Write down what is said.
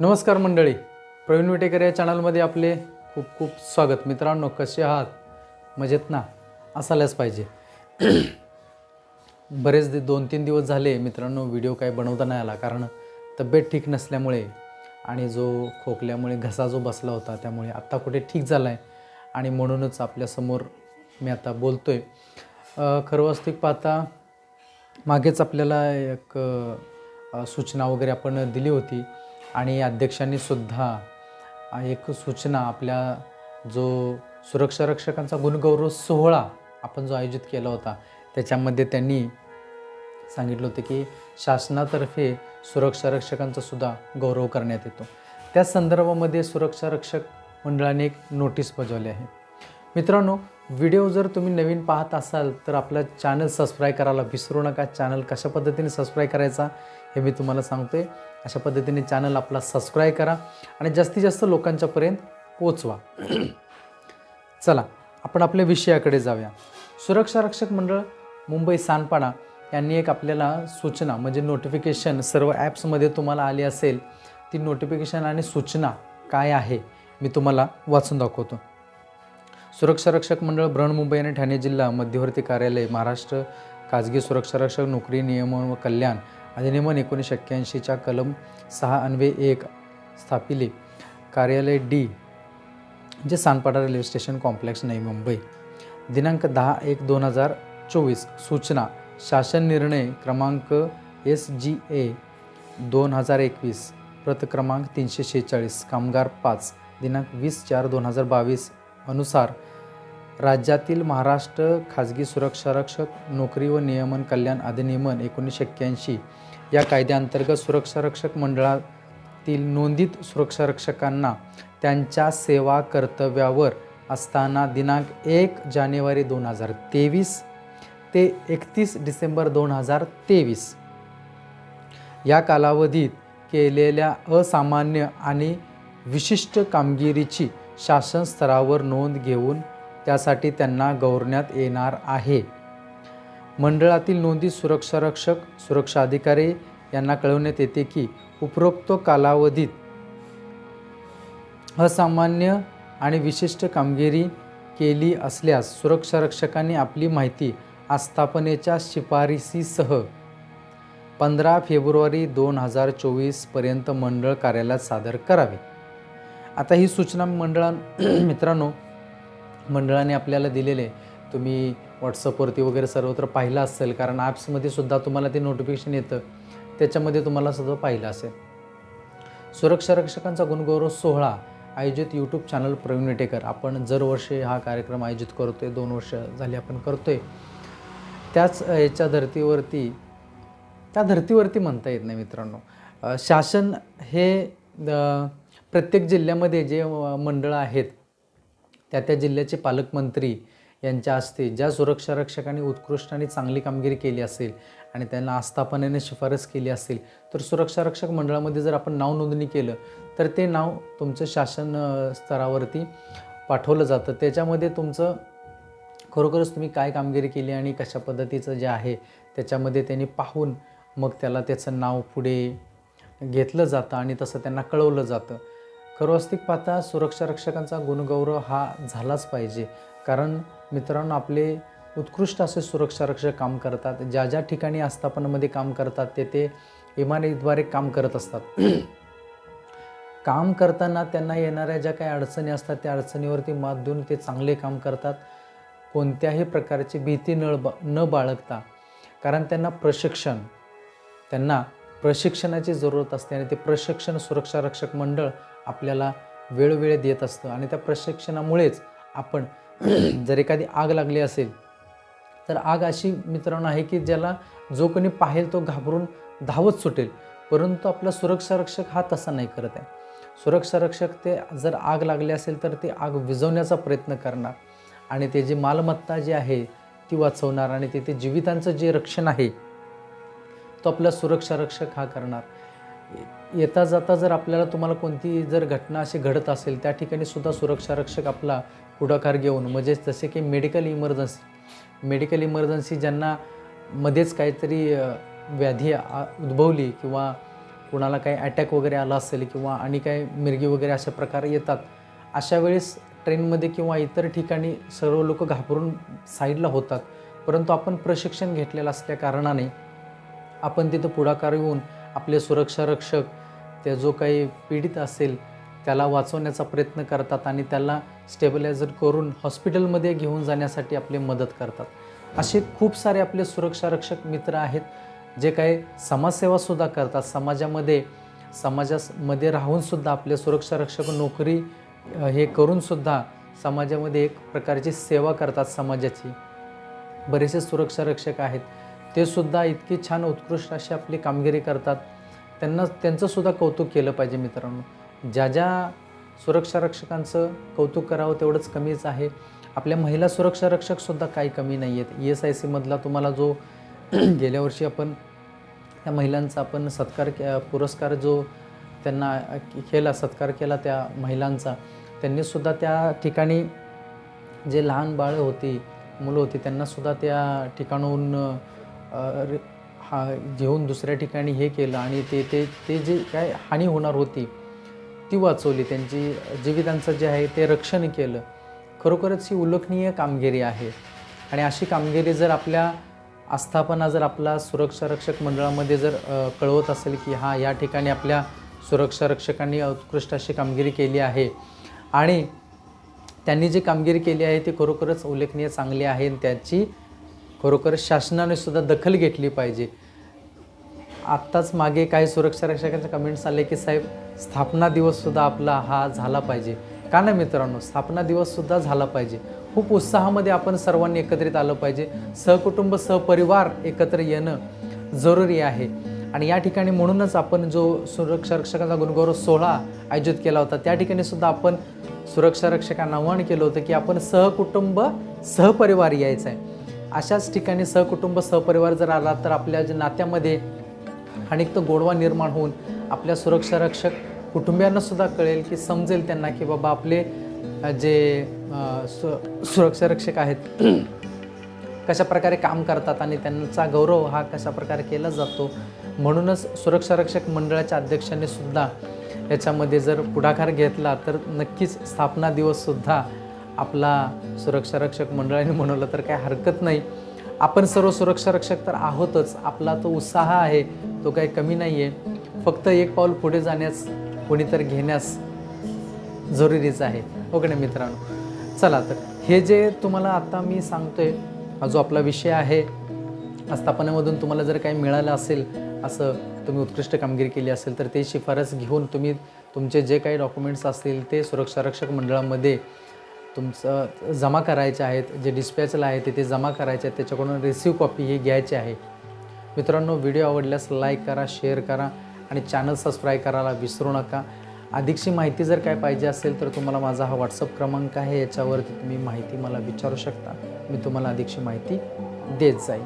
नमस्कार मंडळी. प्रवीण विटेकर या चॅनलमध्ये आपले खूप खूप स्वागत. मित्रांनो कसे आहात? मजेत ना? असायलाच पाहिजे. बरेच दि दोन तीन दिवस झाले मित्रांनो व्हिडिओ काही बनवता नाही आला. कारण तब्येत ठीक नसल्यामुळे आणि जो खोकल्यामुळे घसा जो बसला होता त्यामुळे आत्ता कुठे ठीक झाला आहे आणि म्हणूनच आपल्यासमोर मी आता बोलतो आहे खरं वास्तविक पाहता मागेच आपल्याला एक सूचना वगैरे आपण दिली होती. आणि अध्यक्षांनी सुद्धा एक सूचना आपल्या जो सुरक्षा रक्षकांचा गुणगौरव सोहळा आपण जो आयोजित केला होता त्याच्यामध्ये त्यांनी सांगितलं होतं की शासनातर्फे सुरक्षा रक्षकांचा सुद्धा गौरव करण्यात येतो. त्या संदर्भामध्ये सुरक्षा रक्षक मंडळाने एक नोटीस बजावली आहे. मित्रांनो व्हिडिओ जर तुम्ही नवीन पाहत असाल तर आपलं चॅनल सबस्क्राईब करायला विसरू नका. चॅनल कशा पद्धतीने सबस्क्राईब करायचा हे मी तुम्हाला सांगतो आहे अशा पद्धतीने चॅनल आपला सबस्क्राईब करा आणि जास्तीत जास्त लोकांच्यापर्यंत पोचवा चला आपण आपल्या विषयाकडे जाऊया. सुरक्षा रक्षक मंडळ मुंबई सानपाडा यांनी एक आपल्याला सूचना म्हणजे नोटिफिकेशन सर्व ॲप्समध्ये तुम्हाला आली असेल ती नोटिफिकेशन आणि सूचना काय आहे मी तुम्हाला वाचून दाखवतो. सुरक्षा रक्षक मंडळ बृहन्मुंबई आणि ठाणे जिल्हा मध्यवर्ती कार्यालय महाराष्ट्र खाजगी सुरक्षा रक्षक नोकरी नियमन व कल्याण अधिनियमन एकोणीसशे एक्क्याऐंशीच्या कलम सहा अन्वे एक स्थापिले कार्यालय D J Sanpada railway station complex Navi Mumbai. दिनांक दहा एक दोन हजार चोवीस सूचना शासन निर्णय क्रमांक एस जी ए दोन हजार एकवीस प्रत क्रमांक तीनशे शेहेचाळीस कामगार पाच दिनांक वीस चार दोन हजार बावीस अनुसार राज्यातील महाराष्ट्र खाजगी सुरक्षारक्षक नोकरी व नियमन कल्याण अधिनियमन एकोणीसशे एक्क्याऐंशी या कायद्याअंतर्गत सुरक्षारक्षक मंडळातील नोंदित सुरक्षारक्षकांना त्यांच्या सेवा कर्तव्यावर असताना दिनांक एक जानेवारी दोन हजार तेवीस ते एकतीस डिसेंबर दोन हजार तेवीस. या कालावधीत केलेल्या असामान्य आणि विशिष्ट कामगिरीची शासन स्तरावर नोंद घेऊन त्यासाठी त्यांना गौरवण्यात येणार आहे. मंडळातील नोंदी सुरक्षारक्षक सुरक्षा अधिकारी यांना कळवण्यात येते की उपरोक्त कालावधीत असामान्य आणि विशिष्ट कामगिरी केली असल्यास सुरक्षारक्षकांनी आपली माहिती आस्थापनेच्या शिफारसीसह पंधरा फेब्रुवारी दोन हजार चोवीसपर्यंत मंडळ कार्यालयात सादर करावे. आता ही सूचना मंडळा मित्रांनो मंडळाने आपल्याला दिलेले. तुम्ही व्हॉट्सअपवरती वगैरे सर्वत्र पाहिलं असेल कारण ॲप्समध्ये सुद्धा तुम्हाला ते नोटिफिकेशन येतं. त्याच्यामध्ये तुम्हाला सुद्धा पाहिलं असेल. सुरक्षा रक्षकांचा गुणगौरव सोहळा आयोजित यूट्यूब चॅनल प्रवीण विटेकर. आपण दरवर्षी हा कार्यक्रम आयोजित करतो आहे दोन वर्ष झाली आपण करतो आहे त्याच याच्या धर्तीवरती त्या धर्तीवरती म्हणता येत नाही मित्रांनो. शासन हे प्रत्येक जिल्ह्यामध्ये जे मंडळं आहेत त्या त्या जिल्ह्याचे पालकमंत्री यांच्या हस्ते ज्या सुरक्षा रक्षकांनी उत्कृष्ट आणि चांगली कामगिरी केली असेल आणि त्यांना आस्थापनेने शिफारस केली असेल तर सुरक्षा रक्षक मंडळामध्ये जर आपण नाव नोंदणी केलं तर ते नाव तुमचं शासन स्तरावरती पाठवलं जातं. त्याच्यामध्ये तुमचं खरोखरच तुम्ही काय कामगिरी केली आणि कशा पद्धतीचं जे आहे त्याच्यामध्ये त्यांनी पाहून मग त्याला त्याचं नाव पुढे घेतलं जातं आणि तसं त्यांना कळवलं जातं. खरोस्तिक पाहता सुरक्षा रक्षकांचा गुणगौरव हा झालाच पाहिजे. कारण मित्रांनो आपले उत्कृष्ट असे सुरक्षा रक्षक काम करतात. ज्या ज्या ठिकाणी आस्थापनामध्ये काम करतात ते ते इमारतीद्वारे काम करत असतात. काम करताना त्यांना येणाऱ्या ज्या काही अडचणी असतात त्या अडचणीवरती मात देऊन ते चांगले काम करतात. कोणत्याही प्रकारची भीती न बा न बाळगता. कारण त्यांना प्रशिक्षण त्यांना प्रशिक्षणाची जरूरत असते आणि ते प्रशिक्षण सुरक्षा रक्षक मंडळ आपल्याला वेळोवेळी देत असतं आणि त्या प्रशिक्षणामुळेच आपण जर एखादी आग लागली असेल तर आग अशी मित्रांनो आहे की ज्याला जो कोणी पाहेल तो घाबरून धावत सुटेल. परंतु आपला सुरक्षा रक्षक हा तसा नाही करत आहे. सुरक्षा रक्षक ते जर आग लागली असेल तर ते आग विझवण्याचा प्रयत्न करणार. आणि ते जी मालमत्ता जी आहे ती वाचवणार आणि तेथे जीवितांचं जे रक्षण आहे तो आपला सुरक्षा रक्षक हा करणार. येता जाता जर आपल्याला तुम्हाला कोणती जर घटना अशी घडत असेल त्या ठिकाणी सुद्धा सुरक्षा रक्षक आपला पुढाकार घेऊन म्हणजे जसे की मेडिकल इमर्जन्सी मेडिकल इमर्जन्सी ज्यांना मध्येच काहीतरी व्याधी उद्भवली किंवा कुणाला काही अटॅक वगैरे आला असेल किंवा आणि काही मिरगी वगैरे अशा प्रकारे येतात अशा वेळेस ट्रेनमध्ये किंवा इतर ठिकाणी सर्व लोक घाबरून साईडला होतात. परंतु आपण प्रशिक्षण घेतलेलं असल्या कारणाने आपण तिथं पुढाकार येऊन आपले सुरक्षा रक्षक त्या जो काही पीडित असेल त्याला वाचवण्याचा प्रयत्न करतात आणि त्याला स्टेबलायझर करून हॉस्पिटलमध्ये घेऊन जाण्यासाठी आपले मदत करतात. असे खूप सारे आपले सुरक्षा रक्षक मित्र आहेत जे काही समाजसेवासुद्धा करतात. समाजामध्ये समाजामध्ये राहूनसुद्धा आपले सुरक्षा रक्षक नोकरी हे करूनसुद्धा समाजामध्ये एक प्रकारची सेवा करतात समाजाची. बरेचसे सुरक्षा रक्षक आहेत. ते सुद्धा इतकी छान उत्कृष्ट अशी आपली कामगिरी करतात. त्यांना त्यांचंसुद्धा कौतुक केलं पाहिजे मित्रांनो. ज्या ज्या सुरक्षा रक्षकांचं कौतुक करावं तेवढंच कमीच आहे. आपल्या महिला सुरक्षा रक्षकसुद्धा काही कमी नाही आहेत. ई एस आय सीमधला तुम्हाला जो गेल्या वर्षी आपण त्या महिलांचा आपण सत्कार के पुरस्कार जो त्यांना केला सत्कार केला त्या महिलांचा त्यांनीसुद्धा त्या ठिकाणी जे लहान बाळं होती मुलं होती त्यांनासुद्धा त्या ठिकाणाहून हा घेऊन दुसऱ्या ठिकाणी हे केलं आणि ते ते ते जे काय हानी होणार होती ती वाचवली. त्यांची जीवितांचं जे आहे ते रक्षण केलं. खरोखरच ही उल्लेखनीय कामगिरी आहे. आणि अशी कामगिरी जर आपल्या आस्थापना जर आपला सुरक्षा रक्षक मंडळामध्ये जर कळवत असेल की हा या ठिकाणी आपल्या सुरक्षा रक्षकांनी उत्कृष्ट अशी कामगिरी केली आहे आणि त्यांनी जी कामगिरी केली आहे ती खरोखरच उल्लेखनीय चांगली आहे आणि त्याची खरोखर शासनाने सुद्धा दखल घेतली पाहिजे. आत्ताच मागे काही सुरक्षा रक्षकांचे कमेंट्स आले की साहेब स्थापना दिवससुद्धा आपला हा झाला पाहिजे. का ना मित्रांनो? स्थापना दिवससुद्धा झाला पाहिजे. खूप उत्साहामध्ये आपण सर्वांनी एकत्रित आलं पाहिजे. सहकुटुंब सहपरिवार एकत्र येणं जरुरी आहे. आणि या ठिकाणी म्हणूनच आपण जो सुरक्षा रक्षकांचा गुणगौरव सोहळा आयोजित केला होता त्या ठिकाणी सुद्धा आपण सुरक्षा रक्षकांना आव्हान केलं होतं की आपण सहकुटुंब सहपरिवार यायचं आहे अशाच ठिकाणी सहकुटुंब सहपरिवार जर आला तर आपल्या जे नात्यामध्ये आणि तो गोडवा निर्माण होऊन आपल्या सुरक्षा रक्षक कळेल की समजेल त्यांना की बाबा आपले जे सु सुरक्षा रक्षक आहेत कशा प्रकारे काम करतात आणि त्यांचा गौरव हा कशा प्रकारे केला जातो. म्हणूनच सुरक्षा रक्षक मंडळाच्या अध्यक्षांनीसुद्धा याच्यामध्ये जर पुढाकार घेतला तर नक्कीच स्थापना दिवससुद्धा आपला सुरक्षा रक्षक मंडळाने म्हणवलं तर काही हरकत नाही. आपण सर्व सुरक्षा रक्षक तर आहोतच. आपला तो उत्साह आहे तो काही कमी नाही आहे फक्त एक पाऊल पुढे जाण्यास कोणीतरी घेण्यास जरुरीच आहे. हो ओके ना नाही मित्रांनो? चला तर हे जे तुम्हाला आता मी सांगतोय हा जो आपला विषय आहे आस्थापनेमधून तुम्हाला जर काही मिळालं असेल असं तुम्ही उत्कृष्ट कामगिरी केली असेल तर ते शिफारस घेऊन तुम्ही तुमचे जे काही डॉक्युमेंट्स असतील ते सुरक्षा रक्षक मंडळामध्ये तुमचं जमा करायचे आहेत जे डिस्पॅचला आहे ते ते जमा करायचे आहेत त्याच्याकडून रिसिव्ह कॉपी ही घ्यायची आहे. मित्रांनो व्हिडिओ आवडल्यास लाईक करा शेअर करा आणि चॅनल सबस्क्राईब करायला विसरू नका. अधिकची माहिती जर काय पाहिजे असेल तर तुम्हाला माझा हा व्हॉट्सअप क्रमांक आहे याच्यावरती तुम्ही माहिती मला विचारू शकता. मी तुम्हाला अधिकची माहिती देत जाईल